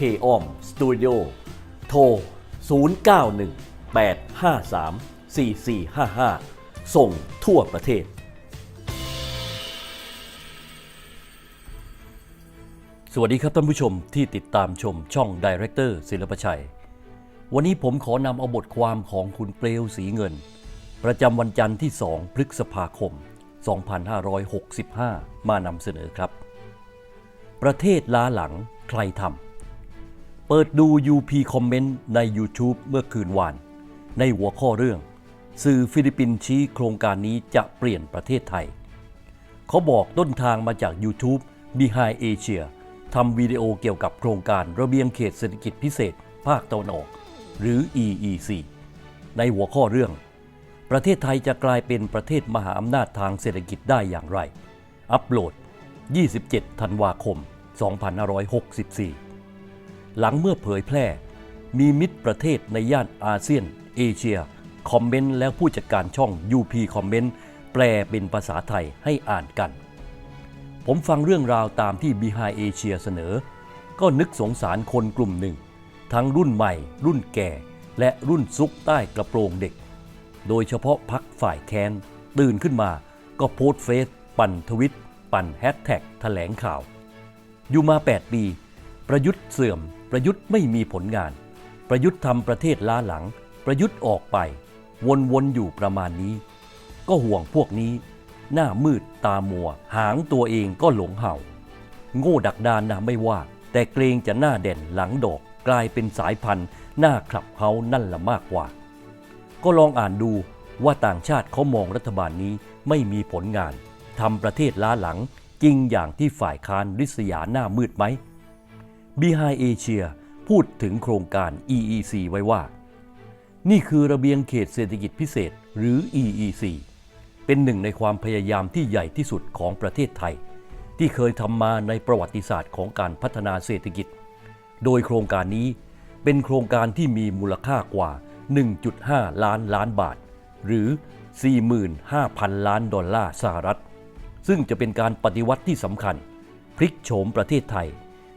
k o m Studio โทร 0918534455 ส่งทั่วประเทศ สวัสดีครับท่านผู้ชมที่ติดตามชมช่อง Director ศิลปชัย วันนี้ผมขอนำเอาบทความของคุณเปลวสีเงิน ประจำวันจันทร์ที่ 2 พฤษภาคม 2565 มานำเสนอครับ ประเทศล้าหลังใครทำ เปิดดู UP คอมเมนต์ใน YouTube เมื่อคืนวาน ในหัวข้อเรื่อง สื่อฟิลิปปินส์ชี้โครงการนี้จะเปลี่ยนประเทศไทย เขาบอกต้นทางมาจาก YouTube Behind Asia ทำวิดีโอเกี่ยวกับโครงการระเบียงเขตเศรษฐกิจพิเศษ ภาคตะวันออก หรือ EEC ในหัวข้อเรื่อง ประเทศไทยจะกลายเป็นประเทศมหาอำนาจทางเศรษฐกิจได้อย่างไร อัปโหลด 27 ธันวาคม 2564 หลังเมื่อเผยแพร่ มีมิตรประเทศในย่านอาเซียน เอเชีย คอมเมนต์แล้วผู้จัดการช่อง UP คอมเมนต์แปลเป็นภาษาไทยให้อ่านกัน ผมฟังเรื่องราวตามที่ Behind Asia เสนอ ก็นึกสงสารคนกลุ่มหนึ่ง ทั้งรุ่นใหม่ รุ่นแก่ และรุ่นซุกใต้กระโปรงเด็ก โดยเฉพาะพักฝ่ายแค้นตื่นขึ้นมาก็โพสเฟซปั่นทวิต ปั่นแฮชแท็กแถลงข่าว อยู่มา 8 ปี ประยุทธ์เสื่อม ประยุทธ์ไม่มีผลงาน ประยุทธ์ทำประเทศล้าหลัง ประยุทธ์ออกไป วนๆอยู่ประมาณนี้ ก็ห่วงพวกนี้ หน้ามืดตามัว หางตัวเองก็หลงเห่า โง่ดักดานนะไม่ว่า แต่เกรงจะหน้าเด่นหลังดอกกลายเป็นสายพันธุ์ หน้าขับเฮานั่นละมากกว่า ก็ลองอ่านดูว่าต่างชาติเขามองรัฐบาลนี้ไม่มีผลงานทำประเทศล้าหลังจริงอย่างที่ฝ่ายค้านริษยาหน้ามืดไหม Behind Asia พูดถึงโครงการ EEC ไว้ว่า นี่คือระเบียงเขตเศรษฐกิจพิเศษหรือ EEC เป็นหนึ่งในความพยายามที่ใหญ่ที่สุดของประเทศไทย ที่เคยทำมาในประวัติศาสตร์ของการพัฒนาเศรษฐกิจ โดยโครงการนี้เป็นโครงการที่มีมูลค่ากว่า 1.5 ล้านล้านบาท หรือ 45,000 ล้านดอลลาร์สหรัฐ ซึ่งจะเป็นการปฏิวัติที่สำคัญ พลิกโฉมประเทศไทย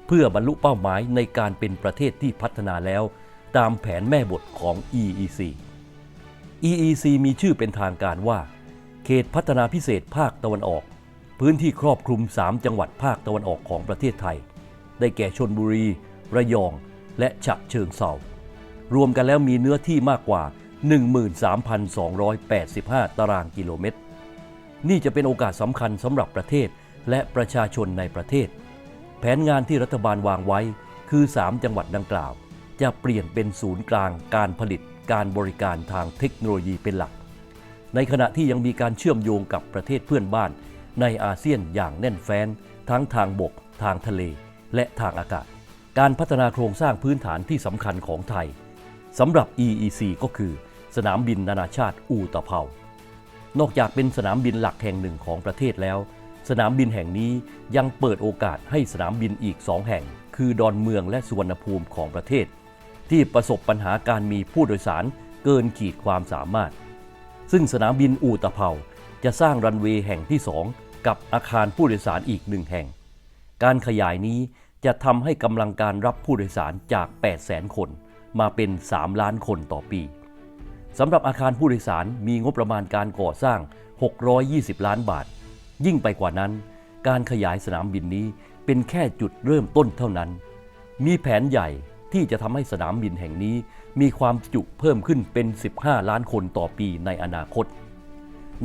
เพื่อบรรลุเป้าหมายในการเป็นประเทศที่พัฒนาแล้ว ตามแผนแม่บทของ EEC EEC มีชื่อเป็นทางการว่า เขตพัฒนาพิเศษภาคตะวันออก พื้นที่ครอบคลุม 3 จังหวัดภาคตะวันออกของประเทศไทย ได้แก่ชนบุรี ระยอง และฉะเชิงเทรารวมกันแล้วมีเนื้อที่มากกว่า 13,285 ตารางกิโลเมตร นี่จะเป็นโอกาสสำคัญสำหรับประเทศและประชาชนในประเทศ แผนงานที่รัฐบาลวางไว้ คือ 3 จังหวัดดังกล่าว จะเปลี่ยนเป็นศูนย์กลางการผลิตการบริการทางเทคโนโลยีเป็นหลัก ในขณะที่ยังมีการเชื่อมโยงกับประเทศเพื่อนบ้าน ในอาเซียนอย่างแน่นแฟ้น ทั้งทางบก ทางทะเล และทางอากาศ การพัฒนาโครงสร้างพื้นฐานที่สำคัญของไทยสำหรับ EEC ก็คือ สนามบินนานาชาติอูตะเภานอกจากเป็นสนามบินหลักแห่งหนึ่งของประเทศแล้ว สนามบินแห่งนี้ยังเปิดโอกาสให้สนามบินอีกสองแห่ง คือดอนเมืองและสุวรรณภูมิของประเทศ ที่ประสบปัญหาการมีผู้โดยสารเกินขีดความสามารถ ซึ่งสนามบินอูตะเภาจะสร้างรันเวย์แห่งที่สองกับอาคารผู้โดยสารอีกหนึ่งแห่ง การขยายนี้จะทำให้กำลังการรับผู้โดยสารจาก 800,000 คน มาเป็น 3 ล้านคนต่อปีสำหรับอาคารผู้โดยสารมีงบประมาณการก่อสร้าง 620 ล้านบาท ยิ่งไปกว่านั้น การขยายสนามบินนี้เป็นแค่จุดเริ่มต้นเท่านั้น มีแผนใหญ่ที่จะทำให้สนามบินแห่งนี้มีความจุเพิ่มขึ้นเป็น 15 ล้านคนต่อปีในอนาคต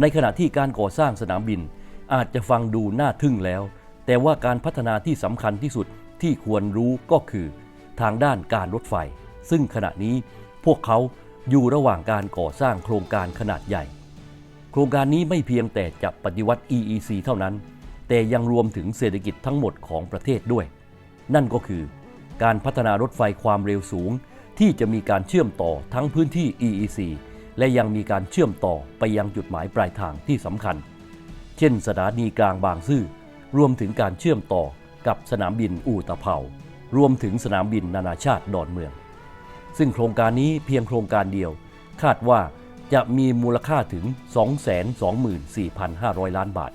ในขณะที่การก่อสร้างสนามบินอาจจะฟังดูน่าทึ่งแล้ว แต่ว่าการพัฒนาที่สำคัญที่สุดที่ควรรู้ก็คือ ทางด้านการรถไฟ ซึ่งขณะนี้พวกเขาอยู่ระหว่างการก่อสร้างโครงการขนาดใหญ่ โครงการนี้ไม่เพียงแต่จะปฏิวัติ EEC เท่านั้น แต่ยังรวมถึงเศรษฐกิจทั้งหมดของประเทศด้วย นั่นก็คือ การพัฒนารถไฟความเร็วสูง ที่จะมีการเชื่อมต่อทั้งพื้นที่ EEC และยังมีการเชื่อมต่อไปยังจุดหมายปลายทางที่สำคัญ เช่น สถานีกลางบางซื่อ รวมถึงการเชื่อมต่อกับสนามบินอู่ตะเภารวมถึงสนามบินนานาชาติดอนเมือง ซึ่งโครงการนี้เพียงโครงการเดียว คาดว่า จะมีมูลค่าถึง 224,500 ล้านบาท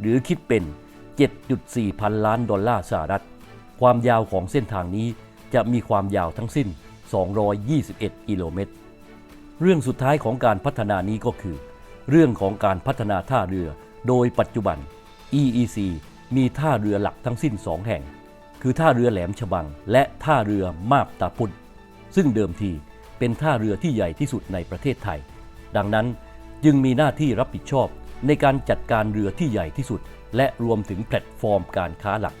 หรือคิดเป็น 7.4 พันล้านดอลลาร์สหรัฐ ความยาวของเส้นทางนี้จะมีความยาวทั้งสิ้น 221 กิโลเมตร เรื่องสุดท้ายของการพัฒนานี้ก็คือ เรื่องของการพัฒนาท่าเรือ โดยปัจจุบัน EEC มีท่าเรือหลักทั้งสิ้น 2 แห่ง คือท่าเรือแหลมฉบัง และท่าเรือมาบตาพุนซึ่งเดิมทีเป็นท่าเรือที่ใหญ่ที่สุดในประเทศไทย ดังนั้น จึงมีหน้าที่รับผิดชอบในการจัดการเรือที่ใหญ่ที่สุด และรวมถึงแพลตฟอร์มการค้าหลัก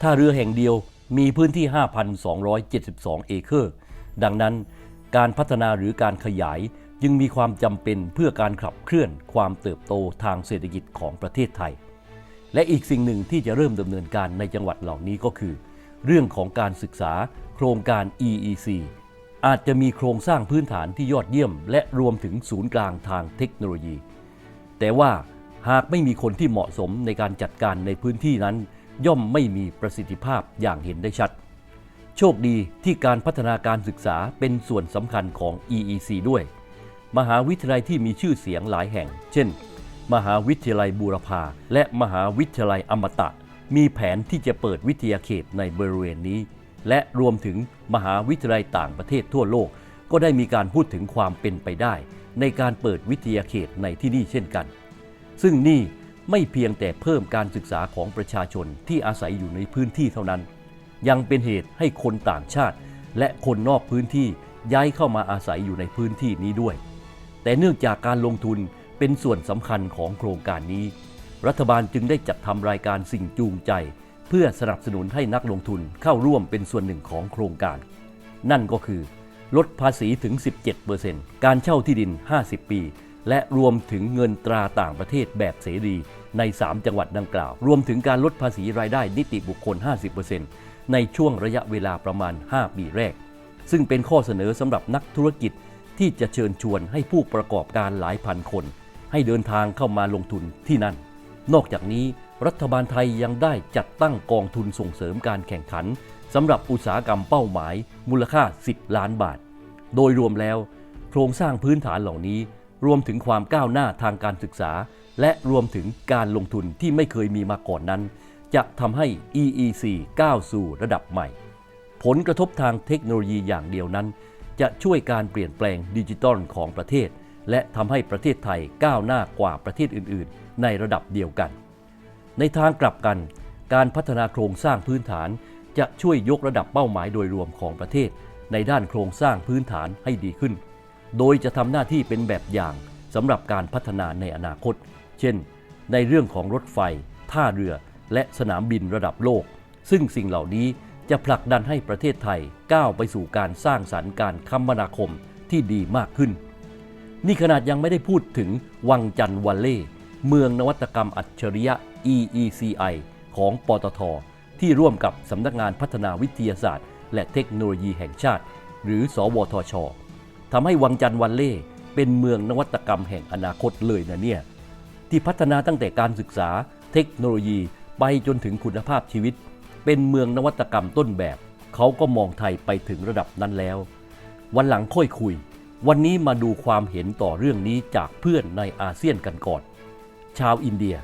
ท่าเรือแห่งเดียวมีพื้นที่ 5,272 เอเคอร์ ดังนั้น การพัฒนาหรือการขยายจึงมีความจำเป็นเพื่อการขับเคลื่อนความเติบโตทางเศรษฐกิจของประเทศไทย และอีกสิ่งหนึ่งที่จะเริ่มดำเนินการในจังหวัดเหล่านี้ก็คือ เรื่องของการศึกษาโครงการ EEC อาจจะมีโครงสร้างพื้นฐานที่ยอดเยี่ยม และรวมถึงศูนย์กลางทางเทคโนโลยี แต่ว่าหากไม่มีคนที่เหมาะสมในการจัดการในพื้นที่นั้น ย่อมไม่มีประสิทธิภาพอย่างเห็นได้ชัด โชคดีที่การพัฒนาการศึกษาเป็นส่วนสำคัญของ EEC ด้วย มหาวิทยาลัยที่มีชื่อเสียงหลายแห่ง เช่น มหาวิทยาลัยบูรพาและมหาวิทยาลัยอมตะ มีแผนที่จะเปิดวิทยาเขตในบริเวณนี้ และรวมถึงมหาวิทยาลัยต่างประเทศทั่วโลก ก็ได้มีการพูดถึงความเป็นไปได้ ในการเปิดวิทยาเขตในที่นี่เช่นกัน ซึ่งนี่ไม่เพียงแต่เพิ่มการศึกษาของประชาชนที่อาศัยอยู่ในพื้นที่เท่านั้น ยังเป็นเหตุให้คนต่างชาติ และคนนอกพื้นที่ย้ายเข้ามาอาศัยอยู่ในพื้นที่นี้ด้วย แต่เนื่องจากการลงทุนเป็นส่วนสำคัญของโครงการนี้ รัฐบาลจึงได้จัดทำรายการสิ่งจูงใจ เพื่อสนับสนุนให้นักลงทุนเข้าร่วมเป็นส่วนหนึ่งของโครงการ นั่นก็คือลดภาษีถึง 17%การเช่าที่ดิน 50 ปี และรวมถึงเงินตราต่างประเทศแบบเสรีใน 3 จังหวัดดังกล่าว รวมถึงการลดภาษีรายได้นิติบุคคล 50%ในช่วงระยะเวลาประมาณ 5 ปีแรก ซึ่งเป็นข้อเสนอสำหรับนักธุรกิจที่จะเชิญชวนให้ผู้ประกอบการหลายพันคน ให้เดินทางเข้ามาลงทุนที่นั่น นอกจากนี้ รัฐบาลไทยยังได้จัดตั้งกองทุนส่งเสริมการแข่งขันสำหรับอุตสาหกรรมเป้าหมาย มูลค่า 10 ล้านบาท โดยรวมแล้ว โครงสร้างพื้นฐานเหล่านี้ รวมถึงความก้าวหน้าทางการศึกษา และรวมถึงการลงทุนที่ไม่เคยมีมาก่อนนั้น จะทำให้ EEC ก้าวสู่ระดับใหม่ ผลกระทบทางเทคโนโลยีอย่างเดียวนั้น จะช่วยการเปลี่ยนแปลงดิจิทัลของประเทศ และทำให้ประเทศไทยก้าวหน้ากว่าประเทศอื่น ๆ ในระดับเดียวกัน ในทางกลับกัน การพัฒนาโครงสร้างพื้นฐาน จะช่วยยกระดับเป้าหมายโดยรวมของประเทศ ในด้านโครงสร้างพื้นฐานให้ดีขึ้น โดยจะทำหน้าที่เป็นแบบอย่างสำหรับการพัฒนาในอนาคต เช่น ในเรื่องของรถไฟ ท่าเรือ และสนามบินระดับโลก ซึ่งสิ่งเหล่านี้จะผลักดันให้ประเทศไทยก้าวไปสู่การสร้างสรรค์การคมนาคมที่ดีมากขึ้น นี่ขนาดยังไม่ได้พูดถึงวังจันทร์วัลเล่ เมืองนวัตกรรมอัจฉริยะ EECI ของปตท ที่ร่วมกับสำนักงานพัฒนาวิทยาศาสตร์ และเทคโนโลยีแห่งชาติ หรือ สวทชทำให้วังจันทร์วัลเล่ เป็นเมืองนวัตกรรมแห่งอนาคตเลยนะเนี่ย ที่พัฒนาตั้งแต่การศึกษา เทคโนโลยี ไปจนถึงคุณภาพชีวิต เป็นเมืองนวัตกรรมต้นแบบ เขาก็มองไทยไปถึงระดับนั้นแล้ว วันหลังค่อยคุย วันนี้มาดูความเห็นต่อเรื่องนี้จากเพื่อนในอาเซียนกันก่อน ชาวอินเดีย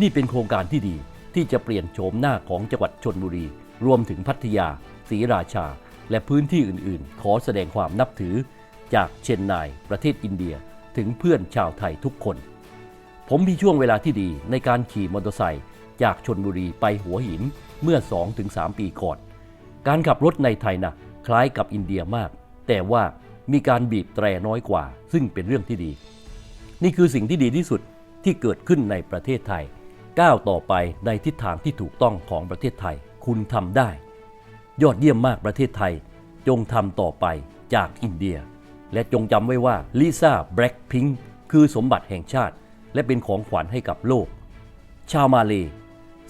นี่เป็นโครงการที่ดีที่จะเปลี่ยนโฉมหน้าของจังหวัดชนบุรี รวมถึงพัทยาศรีราชา และพื้นที่อื่นๆ ขอแสดงความนับถือ จากเชนนายประเทศอินเดียถึงเพื่อนชาวไทยทุกคน ผมมีช่วงเวลาที่ดีในการขี่มอเตอร์ไซค์จากชนบุรีไปหัวหินเมื่อ 2-3 ปีก่อน การขับรถในไทยนะคล้ายกับอินเดียมาก แต่ว่ามีการบีบแตรน้อยกว่า ซึ่งเป็นเรื่องที่ดี นี่คือสิ่งที่ดีที่สุดที่เกิดขึ้นในประเทศไทย ก้าวต่อไปในทิศทางที่ถูกต้องของประเทศไทย คุณทำได้ ยอดเยี่ยมมากประเทศไทย จงทำต่อไปจากอินเดีย และจงจำไว้ว่าลิซ่าแบล็คพิงค์คือสมบัติแห่งชาติ และเป็นของขวัญให้กับโลก ชาวมาเล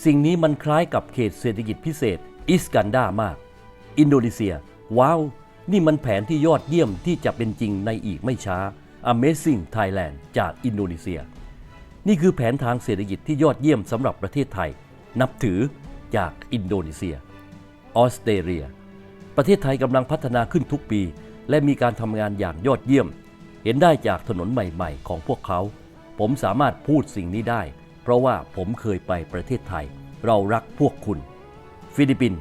สิ่งนี้มันคล้ายกับเขตเศรษฐกิจพิเศษ อิสกันดามาก อินโดนีเซีย ว้าว นี่มันแผนที่ยอดเยี่ยมที่จะเป็นจริงในอีกไม่ช้า Amazing Thailand จากอินโดนีเซีย นี่คือแผนทางเศรษฐกิจที่ยอดเยี่ยมสำหรับประเทศไทย นับถือจากอินโดนีเซีย ออสเตรเลีย ประเทศไทยกำลังพัฒนาขึ้นทุกปี และมีการทำงานอย่างยอดเยี่ยม เห็นได้จากถนนใหม่ ๆ ของพวกเขา ผมสามารถพูดสิ่งนี้ได้ เพราะว่าผมเคยไปประเทศไทย เรารักพวกคุณ ฟิลิปปินส์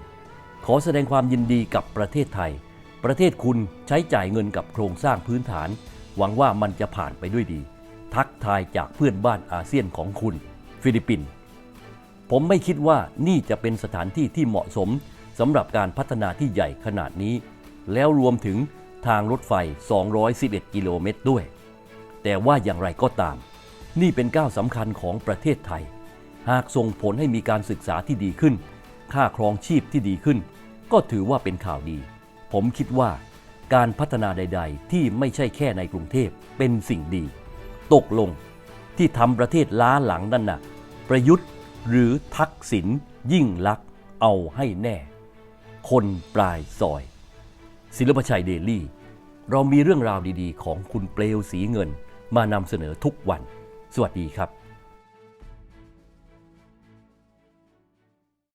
ขอแสดงความยินดีกับประเทศไทย ประเทศคุณใช้จ่ายเงินกับโครงสร้างพื้นฐาน หวังว่ามันจะผ่านไปด้วยดี ทักทายจากเพื่อนบ้านอาเซียนของคุณ ฟิลิปปินส์ผมไม่คิดว่านี่จะเป็นสถานที่ที่เหมาะสมสำหรับการพัฒนาที่ใหญ่ขนาดนี้ แล้วรวมถึงทางรถไฟ 211 กิโลเมตรด้วย แต่ว่าอย่างไรก็ตาม นี่เป็นก้าวสำคัญของประเทศไทย หากส่งผลให้มีการศึกษาที่ดีขึ้น ค่าครองชีพที่ดีขึ้น ก็ถือว่าเป็นข่าวดี ผมคิดว่าการพัฒนาใด ๆ ที่ไม่ใช่แค่ในกรุงเทพเป็นสิ่งดี ตกลงที่ทำประเทศล้าหลังนั่นน่ะ ประยุทธ์หรือทักษิณยิ่งลักษ์เอาให้แน่ คนปลายซอย ศิลปชัยเดลี่ เรามีเรื่องราวดีๆ ของคุณเปลวสีเงินมานำเสนอทุกวัน สวัสดีครับ